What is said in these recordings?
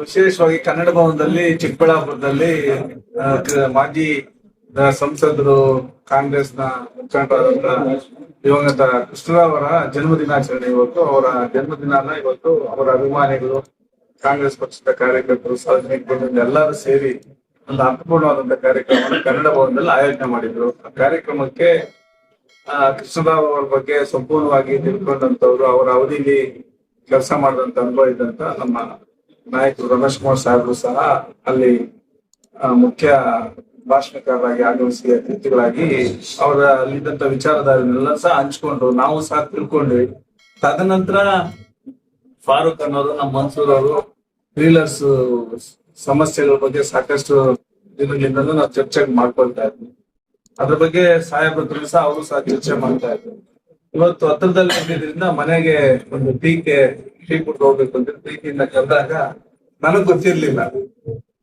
ವಿಶೇಷವಾಗಿ ಕನ್ನಡ ಭವನದಲ್ಲಿ ಚಿಕ್ಕಬಳ್ಳಾಪುರದಲ್ಲಿ ಮಾಜಿ ಸಂಸದರು ಕಾಂಗ್ರೆಸ್ನ ನ ದಿವಂಗತ ಕೃಷ್ಣರಾವ್ ಅವರ ಜನ್ಮ ದಿನಾಚರಣೆ ಇವತ್ತು, ಅವರ ಜನ್ಮದಿನಾನ ಇವತ್ತು ಅವರ ಅಭಿಮಾನಿಗಳು, ಕಾಂಗ್ರೆಸ್ ಪಕ್ಷದ ಕಾರ್ಯಕರ್ತರು ಸಾರ್ವಜನಿಕರು ಎಲ್ಲರೂ ಸೇರಿ ಒಂದು ಅರ್ಥಪೂರ್ಣವಾದಂತ ಕಾರ್ಯಕ್ರಮವನ್ನು ಕನ್ನಡ ಭವನದಲ್ಲಿ ಆಯೋಜನೆ ಮಾಡಿದ್ರು. ಆ ಕಾರ್ಯಕ್ರಮಕ್ಕೆ ಕೃಷ್ಣರಾವ್ ಅವರ ಬಗ್ಗೆ ಸಂಪೂರ್ಣವಾಗಿ ತಿಳ್ಕೊಂಡಂತವ್ರು ಅವರ ಅವಧಿಲಿ ಕೆಲಸ ಮಾಡಿದಂತ ಅನುಭವ ಇದ್ದಂತ ನಮ್ಮ ನಾಯಕರು ರಮೇಶ್ ಕುಮಾರ್ ಸಾಹೇಬರು ಸಹ ಅಲ್ಲಿ ಮುಖ್ಯ ಭಾಷಣಕಾರರಾಗಿ ಆಗಮಿಸಿ ಅತಿಥಿಗಳಾಗಿ ಅವರ ಅಲ್ಲಿದ್ದಂತ ವಿಚಾರಧಾರೆನೆಲ್ಲ ಸಹ ಹಂಚ್ಕೊಂಡ್ರು ನಾವು ಸಹ ತಿಳ್ಕೊಂಡ್ವಿ. ತದನಂತರ ಫಾರೂಕ್ ಅನ್ನೋರು, ನಮ್ಮ ಮನ್ಸೂರ್ ಅವರು ರೀಲರ್ಸ್ ಸಮಸ್ಯೆಗಳ ಬಗ್ಗೆ ಸಾಕಷ್ಟು ದಿನದಿಂದಲೂ ನಾವು ಚರ್ಚೆ ಮಾಡ್ಕೊಳ್ತಾ ಇದ್ವಿ. ಅದ್ರ ಬಗ್ಗೆ ಸಾಹೇಬ್ರ ಸಹ ಅವರು ಸಹ ಚರ್ಚೆ ಮಾಡ್ತಾ ಇದ್ರು ಇವತ್ತು ಹತ್ರದಲ್ಲಿ ಇದ್ದಿದ್ರಿಂದ ಮನೆಗೆ ಒಂದು ಟೀಕೆ ಟೀ ಕೊಟ್ಟು ಹೋಗ್ಬೇಕು ಅಂತ ಟೀಕೆಯಿಂದ ಕರೆದಾಗ ನನಗ್ ಗೊತ್ತಿರ್ಲಿಲ್ಲ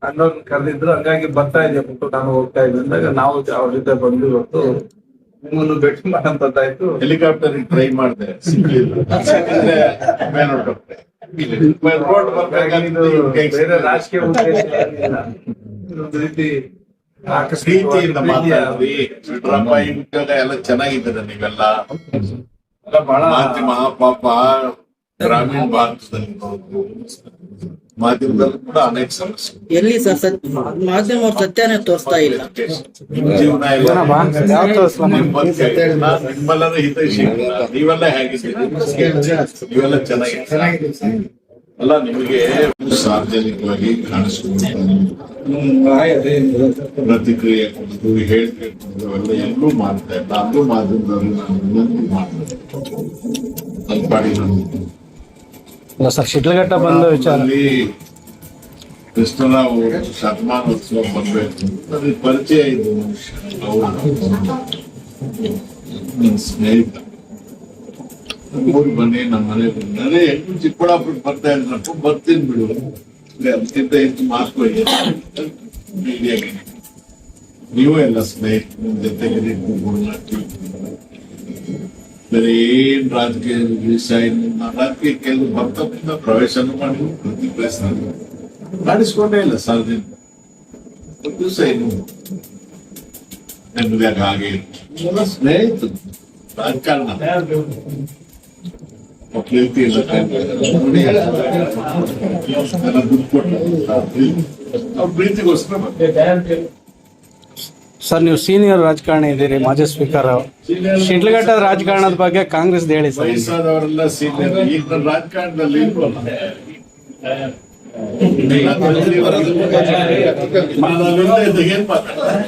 ಅಣ್ಣವ್ರನ್ನ ಕರೆದಿದ್ರು ಹಂಗಾಗಿ ಬರ್ತಾ ಇದೆ ಬಿಟ್ಟು ನಾನು ಹೋಗ್ತಾ ಇದ್ದೆ ಅಂದಾಗ ನಾವು ಅವ್ರ ಜೊತೆ ಬಂದು ಇವತ್ತು ನಿಮ್ಮನ್ನು ಭೇಟಿ ಮಾಡಂತದ್ದಾಯ್ತು ಹೆಲಿಕಾಪ್ಟರ್ ಟ್ರೈ ಮಾಡಿದೆ ಸಿಗ್ಲಿಲ್ಲ. ರೋಡ್ ಬೇರೆ ರಾಜಕೀಯ ಉದ್ದೇಶ. ಇದೊಂದು ರೀತಿ ಪ್ರೀತಿಯಿಂದ ಮಾತಾಡಿದ್ವಿ. ಮಾತಾಡ್ರಿ ಡ್ರಾಮ ಉದ್ಯೋಗ ಎಲ್ಲ ಚೆನ್ನಾಗಿದ್ದೀರ ನೀವೆಲ್ಲ ಎಲ್ಲ ಬಹಳ ಮಾಧ್ಯಮ ಪಾಪ ಗ್ರಾಮೀಣ ಭಾರತದಲ್ಲಿ ಮಾಧ್ಯಮದಲ್ಲಿ ಕೂಡ ಅನೇಕ ಸಮಸ್ಯೆ. ಎಲ್ಲಿ ಸರ್ ಮಾಧ್ಯಮ ಮಾಧ್ಯಮವ್ರು ಸತ್ಯನೇ ತೋರಿಸ್ತಾ ಇಲ್ಲ. ನಿಮ್ ಜೀವನ. ನಾನ್ ನಿಮ್ಮೆಲ್ಲರ ಹಿತೈಷಿ. ನೀವೆಲ್ಲ ಹೇಗಿದ್ದೀರಿ? ನೀವೆಲ್ಲ ಚೆನ್ನಾಗಿ ಅಲ್ಲ ನಿಮಗೆ ಸಾರ್ವಜನಿಕವಾಗಿ ಕಾಣಿಸ್ಕೊಂಡು ಪ್ರತಿಕ್ರಿಯೆ ಕೊಡೋದು ಹೇಳಿಕೆ ಕೊಡೋದು ಅವೆಲ್ಲ ಎಲ್ಲೂ ಮಾಡ್ತಾ ಇಲ್ಲ. ಅದು ಮಾಧ್ಯಮದಲ್ಲಿ ನಾನು ವಿನಂತಿ ಮಾಡ್ತೇನೆ ನನ್ನ ಪಾಡಿಗೆ ನಾನು. ಅಲ್ಲ ಸರ್ ಶಿಡ್ಲಘಟ್ಟ ಬಂದ ವಿಚಾರ. ಅಲ್ಲಿ ಕೃಷ್ಣರಾವ್ ಅವರು ಶತಮಾನೋತ್ಸವ ಬರಬೇಕು ಅದಕ್ಕೆ ಪರಿಚಯ ಇದು ಅವರು ನನ್ನ ಸ್ನೇಹಿತ. ಊರಿಗೆ ಬನ್ನಿ ನಮ್ಮ ಮನೆ ಬನ್ನಿ. ಅದೇ ಹೆಣ್ಣು ಚಿಕ್ಕಬಳ್ಳಾಪುರ ಬರ್ತಾ ಇದ್ರಪ್ಪ ಬರ್ತೀನಿ ಬಿಡು. ಅದೇ ಅದಕ್ಕಿಂತ ಹೆಚ್ಚು ಮೀಡಿಯಾಗೆ ನೀವು ಎಲ್ಲ ಸ್ನೇಹಿತರು ಜೊತೆಗೆ ಬೇರೆ ಏನ್ ರಾಜಕೀಯ ವಿಷಯ ಇಲ್ಲ ರಾಜಕೀಯ ಕೆಲವು ಭಕ್ತರಿಂದ ಪ್ರವೇಶನೂ ಮಾಡಿ ಪ್ರತಿಕ್ರಿಯಿಸ್ತಾರೆ ನಡೆಸ್ಕೊಂಡೇ ಇಲ್ಲ ಸಾರ್ವಜನಿಕ ದಿವಸ ಏನು ನೆಮ್ಮದಿಯಾಗ ಹಾಗೆ ಸ್ನೇಹಿತರು, ರಾಜಕಾರಣ. ಪ್ರೀತಿ ಇಲ್ಲ ನೋಡಿ, ಎಲ್ಲ ದುಡ್ಡು ಕೊಟ್ಟು ಅವ್ರ ಪ್ರೀತಿಗೋಸ್ಕರ. ಸರ್ ನೀವು ಸೀನಿಯರ್ ರಾಜಕಾರಣಿ ಇದ್ದೀರಿ ಮಾಜಿ ಸ್ಪೀಕರ್ ಶಿಡ್ಲಘಟ್ಟ ರಾಜಕಾರಣದ ಬಗ್ಗೆ ಕಾಂಗ್ರೆಸ್ ಹೇಳಿ ಸರ್. ವಯಸ್ಸಾದವರೆಲ್ಲ ಸೀನಿಯರ್ ಈಗ ನನ್ನ ರಾಜಕಾರಣದಲ್ಲಿ?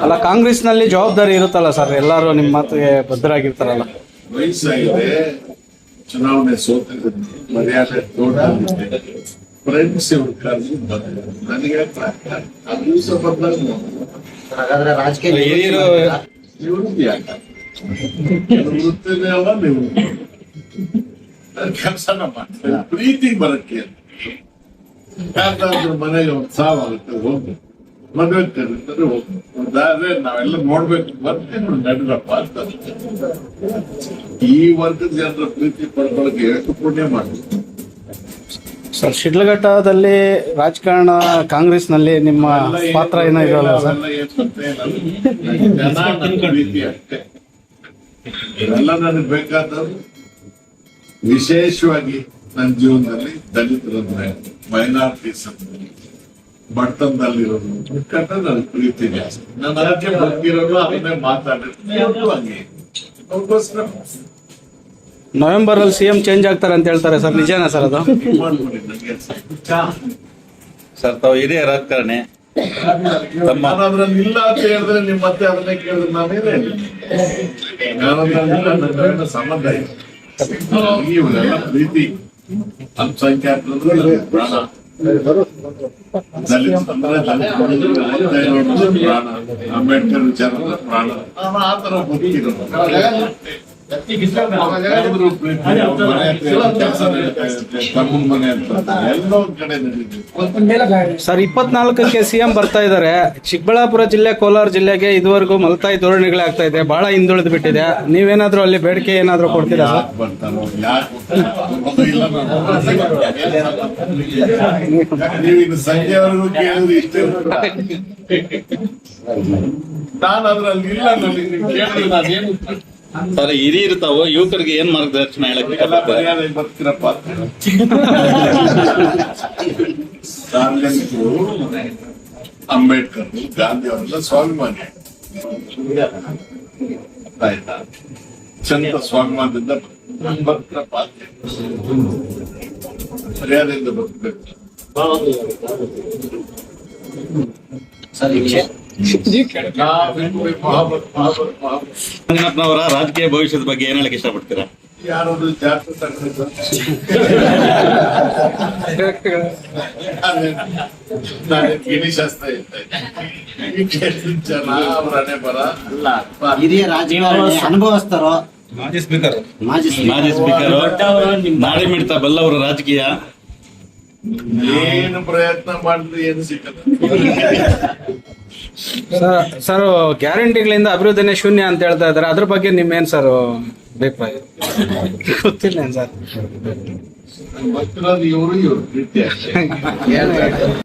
ಅಲ್ಲ ಕಾಂಗ್ರೆಸ್ನಲ್ಲಿ ಜವಾಬ್ದಾರಿ ಇರುತ್ತಲ್ಲ ಸರ್? ಎಲ್ಲರೂ ನಿಮ್ಮ ಮಾತಿಗೆ ಭದ್ರಾಗಿರ್ತಾರಲ್ಲ ವಯಸ್ಸಾಗಿದೆ. ಚುನಾವಣೆ ಸೋತಿದ್ದೀನಿ ಮರ್ಯಾದೆ ತೋಟಲ್ಲಿದ್ದೆ ಫ್ರೆಂಡ್ಸ್ ಇವ್ರು ಕರೆದು ಬಂದ್ರು ನನಗೆ ಆ ದಿವಸ ಬಂದಾಗ ಹಾಗಾದ್ರೆ ರಾಜಕೀಯ ಇವ್ರು ಯಾಕೆ ವೃತ್ತಿನೇ ಅಲ್ಲ ನೀವು ಕೆಲಸನ ಮಾಡ್ತಾರೆ ಪ್ರೀತಿ ಬರಕ್ಕೆ ಯಾರ್ದಾದ್ರೂ ಮನೆಗೆ ಒಂದು ಸಾವಾಗುತ್ತೆ ಹೋಗ್ಬೇಕು ಮದುವೆ ನಾವೆಲ್ಲ ನೋಡ್ಬೇಕು. ಬರ್ತೀನಿ ನೋಡಿ ನಡ್ರಪ್ಪ ಅಂತ. ಈ ವರ್ಗದ ಜನರ ಪ್ರೀತಿ ಪಡ್ಕೊಳಕ್ಕೆ ಎಷ್ಟು ಪುಣ್ಯ ಮಾಡಿ ಸರ್ ಶಿಡ್ಲಘಟ್ಟದಲ್ಲಿ ರಾಜಕಾರಣ ಕಾಂಗ್ರೆಸ್ನಲ್ಲಿ ನಿಮ್ಮ ಪಾತ್ರ ಏನೋ ಇರಲ್ಲ ಸರ್. ಪ್ರೀತಿ ಅಷ್ಟೇ. ಇವೆಲ್ಲ ನನಗೆ ಬೇಕಾದ ವಿಶೇಷವಾಗಿ ನನ್ನ ಜೀವನದಲ್ಲಿ ದಲಿತರಂದ್ರೆ ಮೈನಾರಿಟೀಸ್ ಅಂದ್ರೆ ಬಡತನದಲ್ಲಿರೋದು. ಕಂಡ್ರೆ ನನ್ ಪ್ರೀತಿ ಜಾಸ್ತಿ. ನಾನು ಅದಕ್ಕೆ ಬಂದಿರೋದು ಅದನ್ನೇ ಮಾತಾಡಿರ್ತೀನಿ ಹಂಗೆ. ಅವ್ರಿಗೋಸ್ಕರ ನವೆಂಬರ್ ಅಲ್ಲಿ ಸಿಎಂ ಚೇಂಜ್ ಆಗ್ತಾರೆ ಅಂತ ಹೇಳ್ತಾರೆ ಸರ್. ನಿಜಾನಾ ಸರ್ ಅದು? ಮಾಡ್ಬಿಡಿ ಸರ್ ತಾವು ಹಿರಿಯ ರಾಜಕಾರಣಿ ತಮ್ಮ ನಾನು ಅದ್ರಲ್ಲಿ ಇಲ್ಲ ಅಂತ ಹೇಳಿದ್ರೆ ನಿಮ್ ಮತ್ತೆ ಅದನ್ನೇ ಕೇಳಿದ್ರೆ ನಾನೇನೇ ನಾನು ಇಲ್ಲ ನನ್ನ ಸಂಬಂಧ ಇದೆ ಇವರೆಲ್ಲ ಪ್ರೀತಿ. ಅಂದ್ರೆ ಪ್ರಾಣ ಅಂಬೇಡ್ಕರ್ ವಿಚಾರ ಅಂದ್ರೆ ಪ್ರಾಣ. ನಾನು ಆ ತರ ಬದುಕಿರೋದು ಸರ್, ಇಪ್ಪತ್ನಾಲ್ಕಕ್ಕೆ ಸಿಎಂ ಬರ್ತಾ ಇದ್ದಾರೆ. ಚಿಕ್ಕಬಳ್ಳಾಪುರ ಜಿಲ್ಲೆ, ಕೋಲಾರ ಜಿಲ್ಲೆಗೆ ಇದುವರೆಗೂ ಮಲ್ತಾಯಿ ಧೋರಣೆಗಳೇ ಆಗ್ತಾ ಇದೆ. ಬಹಳ ಹಿಂದುಳಿದು ಬಿಟ್ಟಿದೆ. ನೀವೇನಾದ್ರೂ ಅಲ್ಲಿ ಬೇಡಿಕೆ ಏನಾದ್ರೂ ಕೊಡ್ತೀರಾ ನಾನು ಅದ್ರಲ್ಲಿ ಇಲ್ಲ, ನಾನು ಕೇಳಿದ್ರೆ ನಾನೇನು ಸರ್ ಹಿರಿ ಇರ್ತಾವ ಯುವಕರಿಗೆ ಏನ್ ಮಾರ್ಗದರ್ಶನ ಹೇಳಕ್ ಬರ್ತಿರಪ್ಪ. ಸಾರ್ವಜನಿಕರು ಅಂಬೇಡ್ಕರ್ ಗಾಂಧಿ ಅವರೆಲ್ಲ ಸ್ವಾಭಿಮಾನಿ. ಆಯ್ತಾ? ಚಂದ ಸ್ವಾಭಿಮಾನದಿಂದ ಬರ್ತೀರಪ್ಪ ಮರ್ಯಾದೆಯಿಂದ ಬದುಕಬೇಕು ಸರ್ ಮಂಜುನಾಥ್ನವರ ರಾಜಕೀಯ ಭವಿಷ್ಯದ ಬಗ್ಗೆ ಏನ್ ಹೇಳಕ್ ಇಷ್ಟಪಡ್ತೀರಾ? ಯಾರಾದ್ರು ಗಿಣಿ ಶಾಸ್ತ್ರ ಜನ ಬರ ಅಲ್ಲ ಹಿರಿಯ ರಾಜಕಾರಣಿ ಅನುಭವಸ್ಥರು ಮಾಜಿ ಸ್ಪೀಕರ್. ಮಾಜಿ ಸ್ಪೀಕರ್. ನಾಡಿ ಮಿಡ್ತಾ ಬಲ್ಲವರ ರಾಜಕೀಯ. ಏನು ಪ್ರಯತ್ನ ಮಾಡಿದ್ರೆ ಏನು ಸಿಕ್ಕಲ್ಲ. ಸರ್ ಸರ್ ಗ್ಯಾರಂಟಿಗಳಿಂದ ಅಭಿವೃದ್ಧಿನೇ ಶೂನ್ಯ ಅಂತ ಹೇಳ್ತಾ ಇದ್ದಾರೆ. ಅದ್ರ ಬಗ್ಗೆ ನಿಮ್ಮೇನ್ ಸರ್ ಅಭಿಪ್ರಾಯ? ಗೊತ್ತಿಲ್ಲ ಸರ್? ಇವರು ಇವರು